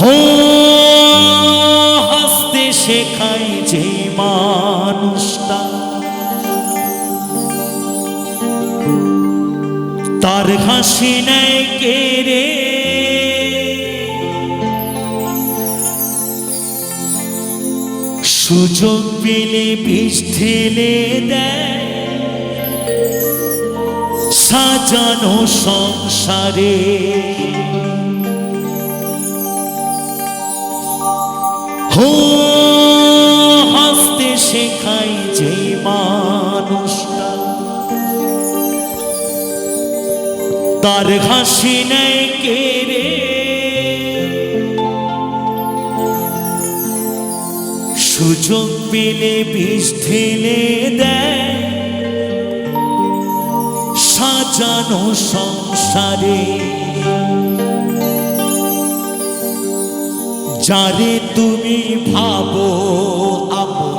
হো হাসতে শেখাই যে মানুষটা। তার হাসি নেয় কেড়ে সুযোগ পেলে বিষ ঢেলে দেয়। সাজানো সংসারে হো হাসতে শেখাই যে মানুষটা। তার হাসি নেয় কেড়ে সুযোগ পেলে বিষ ঢেলে দেয়। সাজানো সংসারে যারে তুমি ভাবো আপন।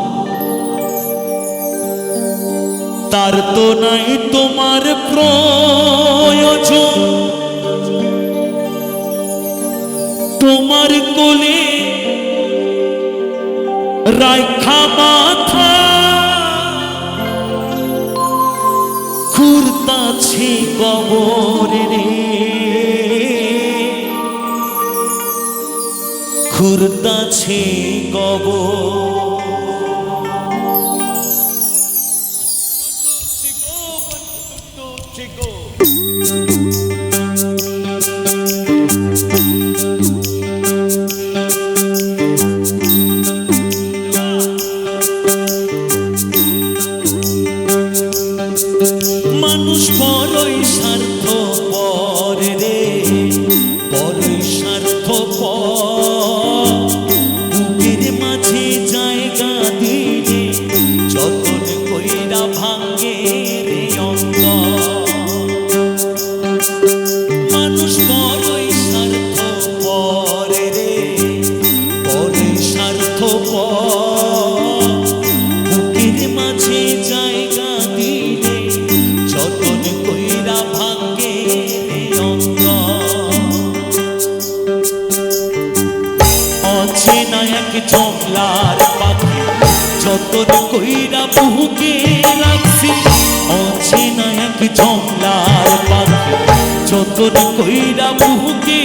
তার তো নাই তোমার প্রয়োজন। তোমার কোলে রাখা মাথা। খুরতাছে কবর রে খুরতাছে কবর কইরা ভাঙ্গে রে অঙ্গ অচেনা এক জংলার পাখি যতন কইরা বহুকে রাখছি। অচেনা এক জংলার পাখি যতন কইরা বুকে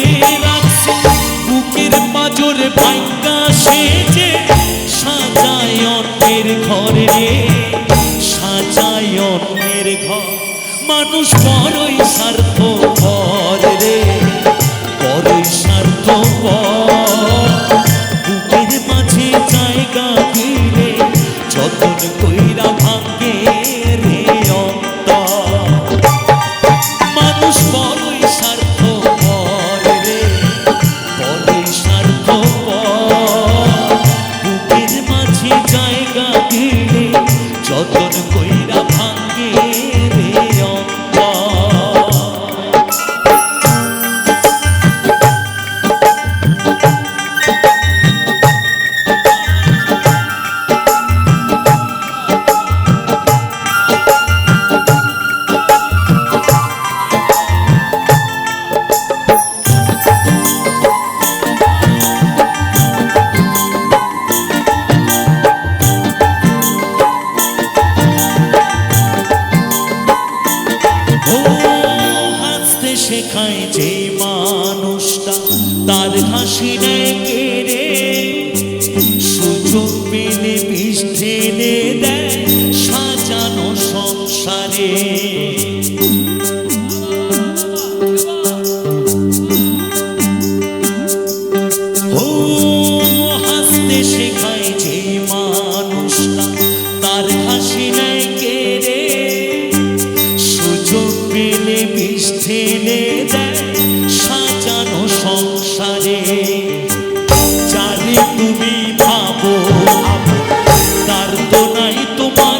পেলে বিষ দেয় সাজানো সংসারে। ও হাসতে শেখায় যে মানুষটা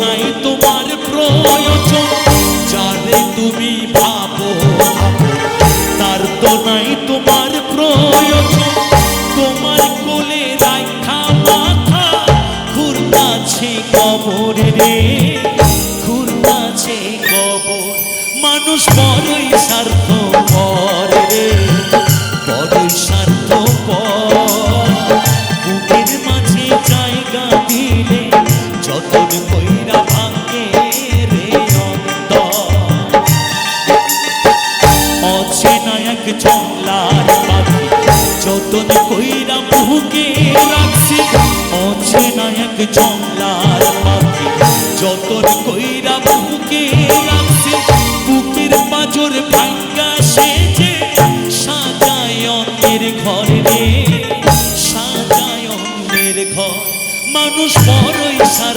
নাই তোমার প্রয়োজন। তুমি ভাবো, তার তো নাই তোমার প্রয়োজন। তোমার কোলে রাখা মাথা ঘুরতাছে কবর রে। ঘুরতাছে কবর। মানুষ বড়ই সার্থ ভাঙ্গা সেজে সাজায়নের ঘর রে সাজায়নের ঘর। মানুষ বড়ই সার